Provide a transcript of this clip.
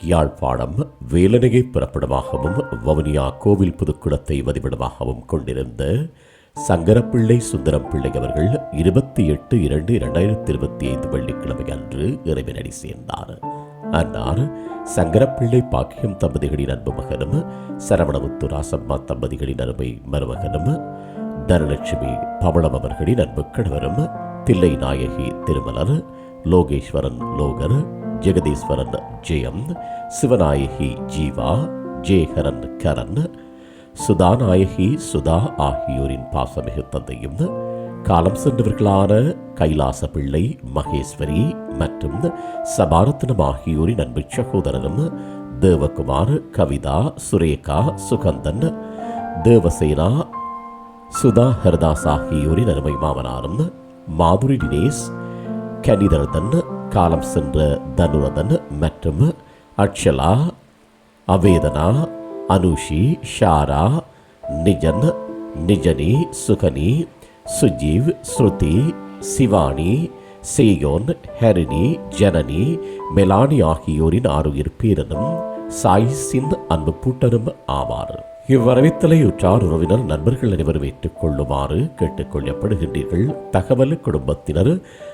யாழ்ப்பாணம் வேலனையை பிறப்பிடமாகவும் வவுனியா கோவில் புதுக்குளத்தை வதிவிடமாகவும் கொண்டிருந்த சங்கரப்பிள்ளை சுந்தரம் பிள்ளை அவர்கள் இருபத்தி எட்டு இரண்டு இரண்டாயிரத்தி இருபத்தி ஐந்து வெள்ளிக்கிழமை அன்று இறைவனடி சேர்ந்தார். அன்னார் சங்கரப்பிள்ளை பாக்கியம் தம்பதிகளின் அன்பு மகனும் சரவணமுத்து ராசம்மா தம்பதிகளின் அருமை மருமகனும் தனலட்சுமி பவளம் அவர்களின் அன்பு கணவரும் தில்லை நாயகி திருமலர் லோகேஸ்வரன் லோகர் ஜெகதீஸ்வரன் ஜெயம் சிவநாயகி ஜீவா ஜெயகரன் கரன் சுதாநாயகி சுதா ஆகியோரின் பாசமிகு தந்தையும் காலம் சென்றவர்களான கைலாச பிள்ளை மகேஸ்வரி மற்றும் சபாரத்னம் ஆகியோரின் அன்பு சகோதரரும் தேவகுமார் கவிதா சுரேகா சுகந்தன் தேவசேனா சுதா ஹரிதாஸ் ஆகியோரின் அருமை மாமனாரும் மாதுரி தினேஷ் கனிதர்தன் காலம் சென்ற தனுரதன் மற்றும் அக்ஷலா அவேதனா அனுஷி ஷாரா நிஜன் நிஜனி சுகனி சுஜீவ் ஸ்ருதி சிவானி சேயோன் ஹெரினி ஜனனி மெலானி ஆகியோரின் ஆறுயிர் பேரனும் சாயிஸின் அன்பு பூட்டனும் ஆவார். இவ்வரவித்தலை உற்றார் உறவினர் நண்பர்கள் அனைவரும் ஏற்றுக்கொள்ளுமாறு கேட்டுக்கொள்ளப்படுகின்றீர்கள். தகவல் குடும்பத்தினர்